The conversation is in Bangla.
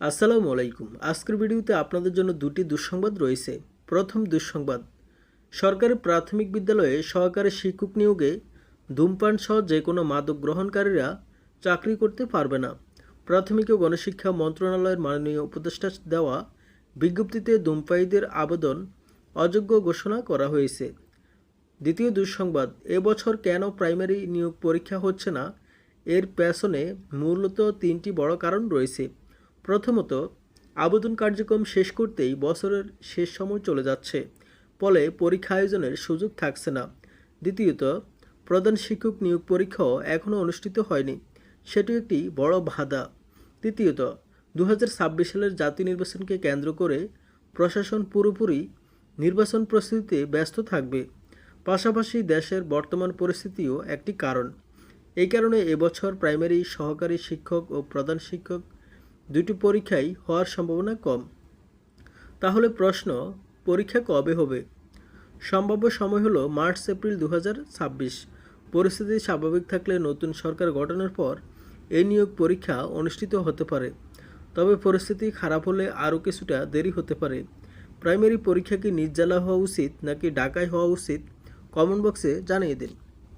আসসালামু আলাইকুম। আজকের ভিডিওতে আপনাদের জন্য দুটি দুঃসংবাদ রয়েছে। প্রথম দুঃসংবাদ, সরকারি প্রাথমিক বিদ্যালয়ে সহকারী শিক্ষক নিয়োগে ধূমপান সহ যে কোনো মাদক গ্রহণকারীরা চাকরি করতে পারবে না। প্রাথমিক ও গণশিক্ষা মন্ত্রণালয়ের মাননীয় উপদেষ্টা দেওয়া বিজ্ঞপ্তিতে ধূমপায়ীদের আবেদন অযোগ্য ঘোষণা করা হয়েছে। দ্বিতীয় দুঃসংবাদ, এবছর কেন প্রাইমারি নিয়োগ পরীক্ষা হচ্ছে না? এর পেছনে মূলত তিনটি বড় কারণ রয়েছে। প্রথমত, আবেদন কার্যক্রম শেষ করতেই বছরের শেষ সময় চলে যাচ্ছে, ফলে পরীক্ষা আয়োজনের সুযোগ থাকছে না। দ্বিতীয়ত, প্রধান শিক্ষক নিয়োগ পরীক্ষাও এখনও অনুষ্ঠিত হয়নি, সেটি একটি বড় বাধা। তৃতীয়ত দু হাজার ছাব্বিশ সালের জাতীয় নির্বাচনকে কেন্দ্র করে প্রশাসন পুরোপুরি নির্বাচন প্রস্তুতিতে ব্যস্ত থাকবে, পাশাপাশি দেশের বর্তমান পরিস্থিতিও একটি কারণ। এই কারণে এবছর প্রাইমারি সহকারী শিক্ষক ও প্রধান শিক্ষক দুটি পরীক্ষাই হওয়ার সম্ভাবনা কম। তাহলে প্রশ্ন, পরীক্ষা কবে হবে? সম্ভাব্য সময় হলো মার্চ, এপ্রিল দু হাজার ছাব্বিশ। পরিস্থিতি স্বাভাবিক থাকলে নতুন সরকার গঠনের পর এই নিয়োগ পরীক্ষা অনুষ্ঠিত হতে পারে। তবে পরিস্থিতি খারাপ হলে আরও কিছুটা দেরি হতে পারে। প্রাইমারি পরীক্ষা কি নির্জালা হওয়া উচিত নাকি ঢাকায় হওয়া উচিত? কমেন্ট বক্সে জানিয়ে দিন।